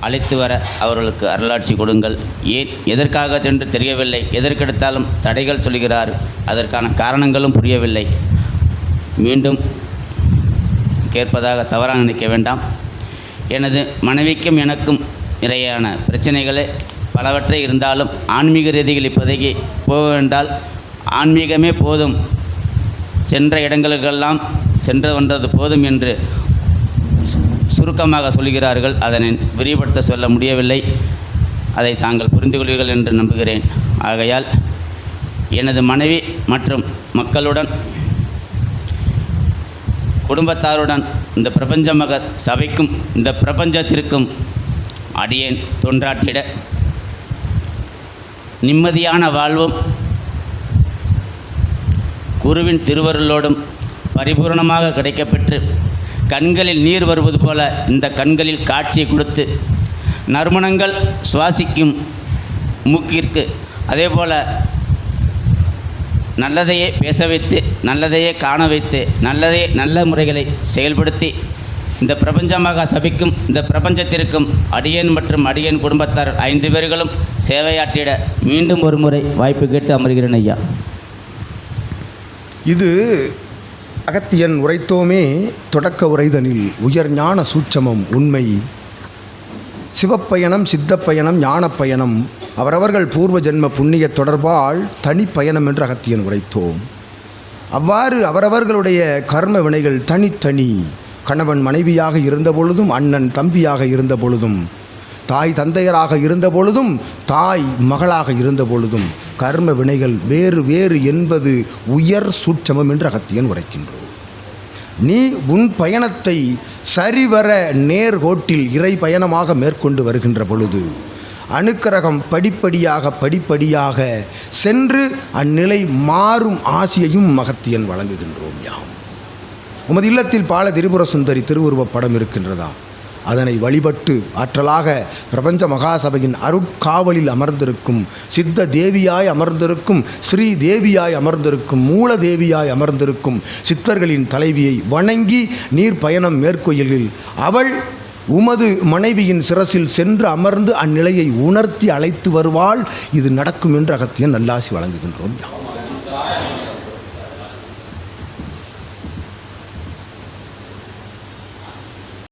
அழைத்து வர அவர்களுக்கு அருளாட்சி கொடுங்கள். ஏன்? எதற்காக என்று தெரியவில்லை. எதற்கெடுத்தாலும் தடைகள் சொல்கிறார். அதற்கான காரணங்களும் புரியவில்லை. மீண்டும் கேட்பதாக தவறாக நினைக்க வேண்டாம். எனது மனைவிக்கும் எனக்கும் நிறையான பிரச்சனைகளே பலவற்றை இருந்தாலும் ஆன்மீக ரீதியில் இப்போதைக்கு போவென்றால் ஆன்மீகமே போதும். சென்ற இடங்களுக்கெல்லாம் சென்று வந்தது போதும் என்று சுருக்கமாக சொல்கிறார்கள் அதனை விரிவுபடுத்த சொல்ல முடியவில்லை. அதை தாங்கள் புரிந்து கொள்வீர்கள் என்று நம்புகிறேன். ஆகையால் எனது மனைவி மற்றும் மக்களுடன் குடும்பத்தாருடன் இந்த பிரபஞ்சமாக சபைக்கும் இந்த பிரபஞ்சத்திற்கும் அடியேன் தொன்றாட்டிட நிம்மதியான வாழ்வும் குருவின் திருவருளோடும் பரிபூரணமாக கிடைக்கப்பெற்று கண்களில் நீர் வருவது போல இந்த கண்களில் காட்சியை கொடுத்து நறுமணங்கள் சுவாசிக்கும் மூக்கிற்கு அதே போல் நல்லதையே பேச வைத்து நல்லதையே காண வைத்து நல்லதே நல்ல முறைகளை செயல்படுத்தி இந்த பிரபஞ்சமாக சபைக்கும் இந்த பிரபஞ்சத்திற்கும் அடியேன் மற்றும் அடியேன் குடும்பத்தார் ஐந்து பேர்களும் சேவையாற்றிட மீண்டும் ஒரு முறை வாய்ப்பு கேட்டு அமர்கிறேன் ஐயா. இது அகத்தியன் உரைத்தோமே தொடக்க உரைதனில் உயர் ஞான சூட்சமம் உண்மை. சிவப்பயணம் சித்தப்பயணம் ஞானப்பயணம் அவரவர்கள் பூர்வ ஜென்ம புண்ணிய தொடர்பால் தனிப்பயணம் என்று அகத்தியன் உரைத்தோம். அவ்வாறு அவரவர்களுடைய கர்ம வினைகள் தனித்தனி. கணவன் மனைவியாக இருந்த பொழுதும் அண்ணன் தம்பியாக இருந்த பொழுதும் தாய் தந்தையராக இருந்த பொழுதும் தாய் மகளாக இருந்த பொழுதும் கர்ம வினைகள் வேறு வேறு என்பது உயர் சூட்சமம் என்று அகத்தியன் உரைக்கின்றோம் நீ உன் பயணத்தை சரிவர நேர்கோட்டில் இறை பயணமாக மேற்கொண்டு வருகின்ற பொழுது அணுக்கரகம் படிப்படியாக படிப்படியாக சென்று அந்நிலை மாறும் ஆசியையும் மகத்தியன் வழங்குகின்றோம் யாம். உமது இல்லத்தில் பால திரிபுர சுந்தரி திருவுருவப் படம் இருக்கின்றதா? அதனை வழிபட்டு ஆற்றலாக பிரபஞ்ச மகாசபையின் அருட்காவலில் அமர்ந்திருக்கும் சித்த தேவியாய் அமர்ந்திருக்கும் ஸ்ரீ தேவியாய் அமர்ந்திருக்கும் மூல தேவியாய் அமர்ந்திருக்கும் சித்தர்களின் தலைவியை வணங்கி நீர் பயணம் மேற்கொயிலில் அவள் உமது மனைவியின் சிரசில் சென்று அமர்ந்து அந்நிலையை உணர்த்தி அழைத்து வருவாள். இது நடக்கும் என்று அகத்தியன் நல்லாசி வழங்குகின்றோம்.